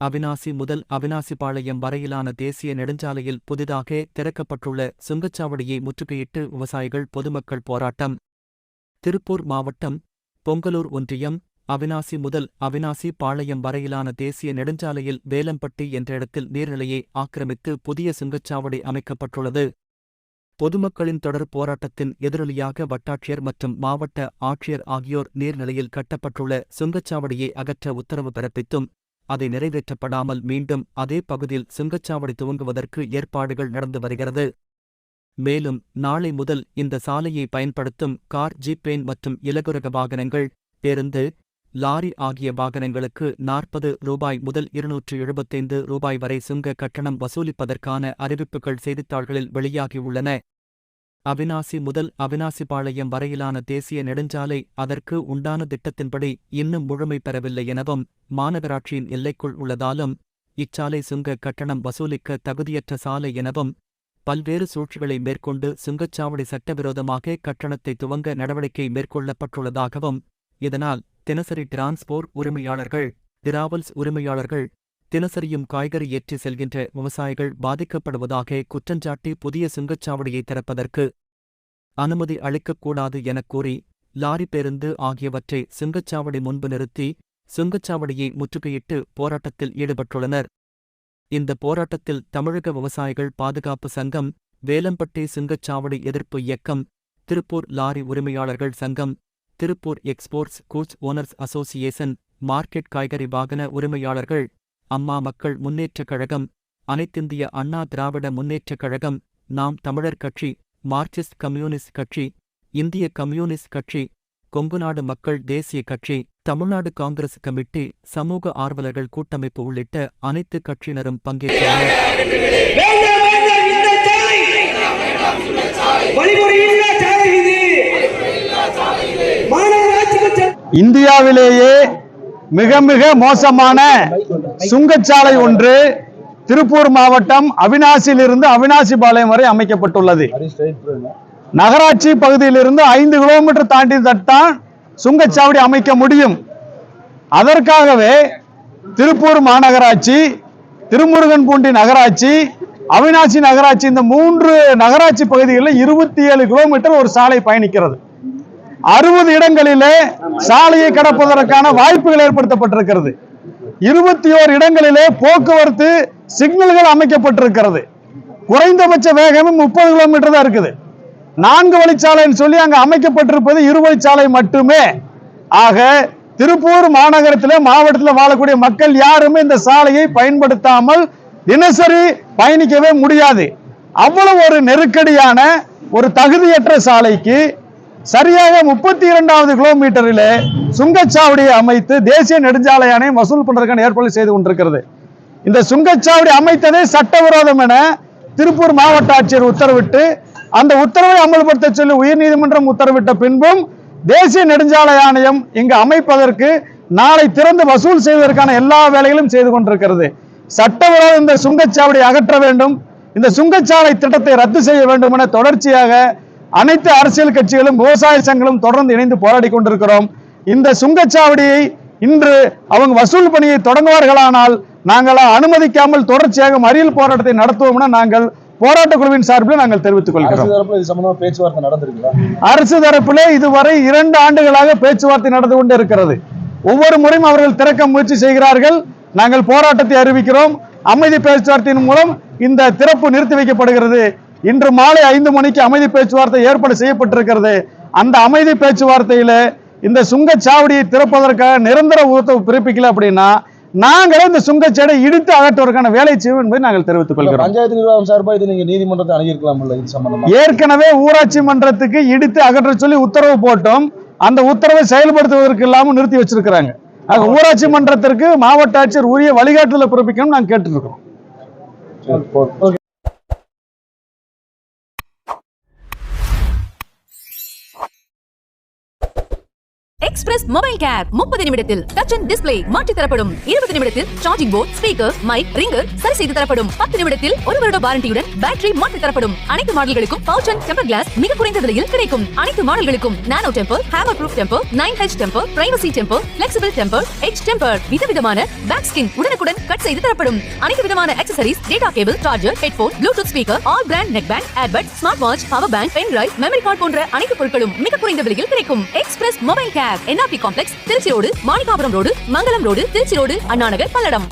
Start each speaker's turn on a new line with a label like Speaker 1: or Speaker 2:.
Speaker 1: அவினாசி முதல் அவினாசிபாளையம் வரையிலான தேசிய நெடுஞ்சாலையில் புதிதாக திறக்கப்பட்டுள்ள சுங்கச்சாவடியை முற்றுகையிட்டு விவசாயிகள் பொதுமக்கள் போராட்டம். திருப்பூர் மாவட்டம் பொங்கலூர் ஒன்றியம் அவினாசி முதல் அவினாசி பாளையம் வரையிலான தேசிய நெடுஞ்சாலையில் வேலம்பட்டி என்ற இடத்தில் நீர்நிலையை ஆக்கிரமித்து புதிய சுங்கச்சாவடி அமைக்கப்பட்டுள்ளது. பொதுமக்களின் தொடர் போராட்டத்தின் எதிரொலியாக வட்டாட்சியர் மற்றும் மாவட்ட ஆட்சியர் ஆகியோர் நீர்நிலையில் கட்டப்பட்டுள்ள சுங்கச்சாவடியை அகற்ற உத்தரவு பிறப்பித்தும் அதை நிறைவேற்றப்படாமல் மீண்டும் அதே பகுதியில் சுங்கச்சாவடி துவங்குவதற்கு ஏற்பாடுகள் நடந்து வருகிறது. மேலும் நாளை முதல் இந்த சாலையை பயன்படுத்தும் கார் ஜீப்பேன் மற்றும் இலகுரக வாகனங்கள் பேருந்து லாரி ஆகிய வாகனங்களுக்கு நாற்பது ரூபாய் முதல் இருநூற்று எழுபத்தைந்து ரூபாய் வரை சுங்க கட்டணம் வசூலிப்பதற்கான அறிவிப்புகள் செய்தித்தாள்களில் வெளியாகியுள்ளன. அவினாசி முதல் அவினாசிபாளையம் வரையிலான தேசிய நெடுஞ்சாலை அதற்கு உண்டான திட்டத்தின்படி இன்னும் முழுமை பெறவில்லை எனவும் மாநகராட்சியின் எல்லைக்குள் உள்ளதாலும் இச்சாலை சுங்க கட்டணம் வசூலிக்க தகுதியற்ற சாலை எனவும் பல்வேறு சூழ்ச்சிகளை மேற்கொண்டு சுங்கச்சாவடி சட்டவிரோதமாக கட்டணத்தை துவங்க நடவடிக்கை மேற்கொள்ளப்பட்டுள்ளதாகவும் இதனால் தினசரி டிரான்ஸ்போர்ட் உரிமையாளர்கள் டிராவல்ஸ் உரிமையாளர்கள் தினசரியும் காய்கறி ஏற்றி செல்கின்ற விவசாயிகள் பாதிக்கப்படுவதாக குற்றஞ்சாட்டி புதிய சுங்கச்சாவடியை திறப்பதற்கு அனுமதி அளிக்கக்கூடாது எனக் கூறி லாரி பேருந்து ஆகியவற்றை சுங்கச்சாவடி முன்பு நிறுத்தி சுங்கச்சாவடியை முற்றுகையிட்டு போராட்டத்தில் ஈடுபட்டுள்ளனர். இந்த போராட்டத்தில் தமிழக விவசாயிகள் பாதுகாப்பு சங்கம் வேலம்பட்டி சுங்கச்சாவடி எதிர்ப்பு இயக்கம் திருப்பூர் லாரி உரிமையாளர்கள் சங்கம் Tiruppur exports goods owners association market காய்கறி வாகன உரிமையாளர்கள் அம்மா மக்கள் முன்னேற்றக் கழகம் அனைத்திந்திய அண்ணா திராவிட முன்னேற்றக் கழகம் நாம் தமிழர் கட்சி மார்க்சிஸ்ட் கம்யூனிஸ்ட் கட்சி இந்திய கம்யூனிஸ்ட் கட்சி கொங்குநாடு மக்கள் தேசிய கட்சி தமிழ்நாடு காங்கிரஸ் கமிட்டி சமூக ஆர்வலர்கள் கூட்டமைப்பு உள்ளிட்ட அனைத்து கட்சியினரும் பங்கேற்றனர்.
Speaker 2: இந்தியாவிலேயே மிக மிக மோசமான சுங்கச்சாலை ஒன்று திருப்பூர் மாவட்டம் அவினாசியிலிருந்து அவினாசிபாளையம் வரை அமைக்கப்பட்டுள்ளது. நகராட்சி பகுதியிலிருந்து ஐந்து கிலோமீட்டர் தாண்டி தான் சுங்கச்சாவடி அமைக்க முடியும். அதற்காகவே திருப்பூர் மாநகராட்சி திருமுருகன்பூண்டி நகராட்சி அவினாசி நகராட்சி இந்த மூன்று நகராட்சி பகுதிகளில் இருபத்தி ஏழு கிலோமீட்டர் ஒரு சாலை பயணிக்கிறது. அறுபது இடங்களிலே சாலையை கடப்பதற்கான வாய்ப்புகள் ஏற்படுத்தப்பட்டிருக்கிறது. இருபத்தி ஓரு இடங்களிலே போக்குவரத்து சிக்னல்கள் அமைக்கப்பட்டிருக்கிறது. குறைந்தபட்ச வேகமும் முப்பது கிலோமீட்டர் தான் இருக்குது. நான்கு வழிச்சாலைன்னு சொல்லி அங்கே அமைக்கப்பட்டிருப்பது இருவழிச்சாலை மட்டுமே. ஆக திருப்பூர் மாநகரத்திலே மாவட்டத்தில் வாழக்கூடிய மக்கள் யாருமே இந்த சாலையை பயன்படுத்தாமல் தினசரி பயணிக்கவே முடியாது. அவ்வளவு ஒரு நெருக்கடியான ஒரு தகுதியற்ற சாலைக்கு சரியாக முப்பத்தி இரண்டாவது கிலோமீட்டரில் சுங்கச்சாவடியை அமைத்து தேசிய நெடுஞ்சாலை ஆணையம் வசூல் பண்றதுக்கான ஏற்பாடு செய்து கொண்டிருக்கிறது. இந்த சுங்கச்சாவடி அமைத்ததே சட்டவிரோதம் என திருப்பூர் மாவட்ட ஆட்சியர் உத்தரவிட்டு அந்த உத்தரவை அமல்படுத்த சொல்லி உயர்நீதிமன்றம் உத்தரவிட்ட பின்பும் தேசிய நெடுஞ்சாலை ஆணையம் இங்கு அமைப்பதற்கு நாளை திறந்து வசூல் செய்வதற்கான எல்லா வேலைகளும் செய்து கொண்டிருக்கிறது. சட்டவிரோத இந்த சுங்கச்சாவடி அகற்ற வேண்டும். இந்த சுங்கச்சாலை திட்டத்தை ரத்து செய்ய வேண்டும் என தொடர்ச்சியாக அனைத்து அரசியல் கட்சிகளும் விவசாய சங்கங்களும் தொடர்ந்து இணைந்து போராடி கொண்டிருக்கிறோம். இந்த சுங்கச்சாவடியை இன்று அவங்க வசூல் பணியை தொடங்குவார்களானால் நாங்கள் அனுமதிக்காமல் தொடர்ச்சியாக மறியல் போராட்டத்தை நடத்துவோம் நாங்கள் போராட்ட குழுவின் சார்பில் நாங்கள் தெரிவித்துக் கொள்கிறோம்.
Speaker 3: பேச்சுவார்த்தை
Speaker 2: அரசு தரப்பிலே இதுவரை இரண்டு ஆண்டுகளாக பேச்சுவார்த்தை நடந்து கொண்டு இருக்கிறது. ஒவ்வொரு முறையும் அவர்கள் திறக்க முயற்சி செய்கிறார்கள். நாங்கள் போராட்டத்தை அறிவிக்கிறோம். அமைதி பேச்சுவார்த்தையின் மூலம் இந்த திறப்பு நிறுத்தி வைக்கப்படுகிறது. இன்று மாலை ஐந்து மணிக்கு அமைதி பேச்சுவார்த்தை ஏற்பாடு செய்யப்பட்டிருக்கிறது. அந்த அமைதி பேச்சுவார்த்தையில இந்த சுங்கச்சாவடியை திறப்பதற்காக நிரந்தர உத்தரவு பிறப்பிக்கல அப்படின்னா நாங்களே இந்த சுங்கச்சாவடியை இடித்து அகற்றுவதற்கான வேலை செய்வோம் என்பதை நாங்கள் தெரிவித்துக் கொள்கிறோம்.
Speaker 3: பஞ்சாயத்து நிர்வாகம் சார்பா இது நீங்க நீதிமன்றத்தை சம்பந்தமா?
Speaker 2: ஏற்கனவே ஊராட்சி மன்றத்துக்கு இடித்து அகற்ற சொல்லி உத்தரவு போட்டோம். அந்த உத்தரவை செயல்படுத்துவதற்கு இல்லாம நிறுத்தி வச்சிருக்கிறாங்க. ஆக ஊராட்சி மன்றத்திற்கு மாவட்ட ஆட்சியர் உரிய வழிகாட்டுதலை பிறப்பிக்கணும் நாங்க கேட்டுருக்கோம்
Speaker 4: எக்ஸ்பிரஸ் மொபைல் கேர் முப்பது நிமிடத்தில் டச் அண்ட் டிஸ்ப்ளே மாற்றி தரப்படும். இருபது நிமிடத்தில் charging port speaker mic ringer சரி செய்து தரப்படும். பத்து நிமிடத்தில் ஒரு வருட வாரண்டியுடன் பேட்டரி மாற்றி தரப்படும். அனைத்து மாடல்களுக்கும் பவுச் அண்ட் டெம்பர் கிளாஸ் மிக குறைந்த விலையில் கிடைக்கும். அனைத்து மாடல்களுக்கும் nano temper hammer proof temper nine H temper privacy temper flexible temper H temper விதவிதமான பேக் ஸ்கின் உடனுக்குடன் கட் செய்து தரப்படும். அனைத்து விதமான accessories data cable charger headphone Bluetooth speaker all brand neck band airbud smart watch power bank pen drive memory card போன்ற அனைத்து பொருட்களும் மிக குறைந்த விலையில் கிடைக்கும். Express mobile cap NRP complex Tiruchi road Manikkapuram road Mangalam road Tiruchi road Annanagar Palladam.